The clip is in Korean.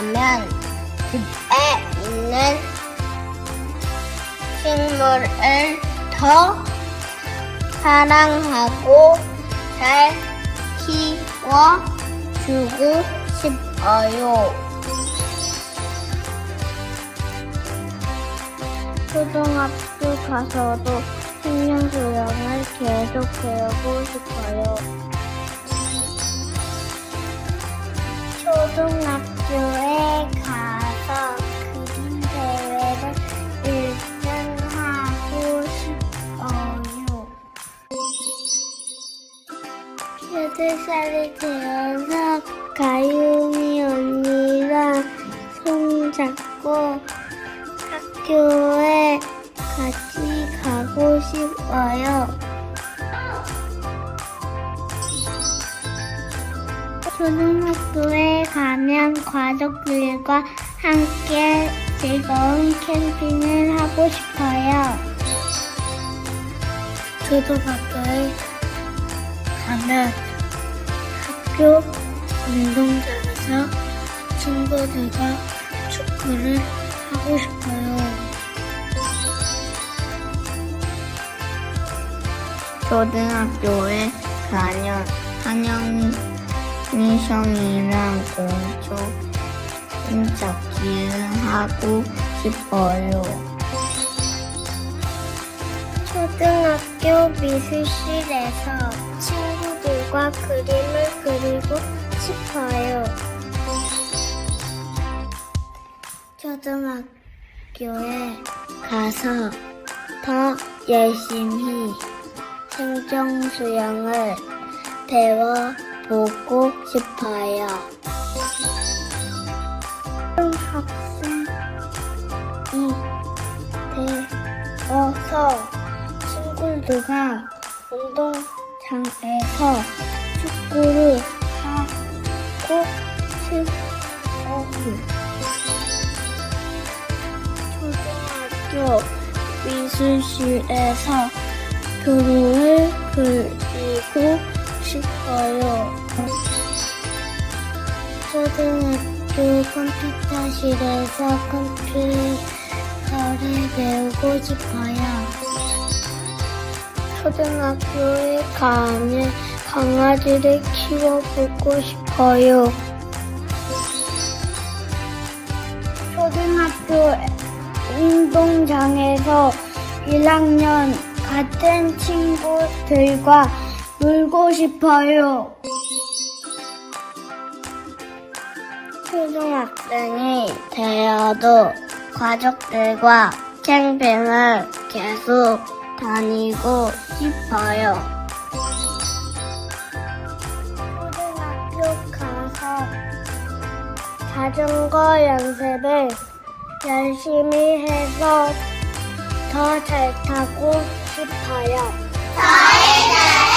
가면 숲에 있는 식물을 더 사랑하고 잘 키워주고 싶어요. 초등학교 가서도 생명수영을 계속 배우고 싶어요. 8살이 되어서 가윤이 언니랑 손잡고 학교에 같이 가고 싶어요. 초등학교에 가면 가족들과 함께 즐거운 캠핑을 하고 싶어요. 초등학교에 가면 학교 운동장에서 친구들과 축구를 하고 싶어요. 초등학교에 가면 한영 미션이랑 공조 혼잡기를 하고 싶어요. 초등학교 미술실에서 친구들과 그림을 그리고 싶어요. 초등학교에 가서 더 열심히 생정 수영을 배워보고 싶어요. 친구들과 운동장에서 축구를 하고 싶어요. 초등학교 미술실에서 그림을 그리고 싶어요. 초등학교 컴퓨터실에서 컴퓨터를 배우고 싶어요. 초등학교에 가면 강아지를 키워보고 싶어요. 초등학교 운동장에서 1학년 같은 친구들과 놀고 싶어요. 초등학생이 되어도 가족들과 캠핑을 계속 다니고 싶어요. 초등학교 가서 자전거 연습을 열심히 해서 더 잘 타고 싶어요. 저희들의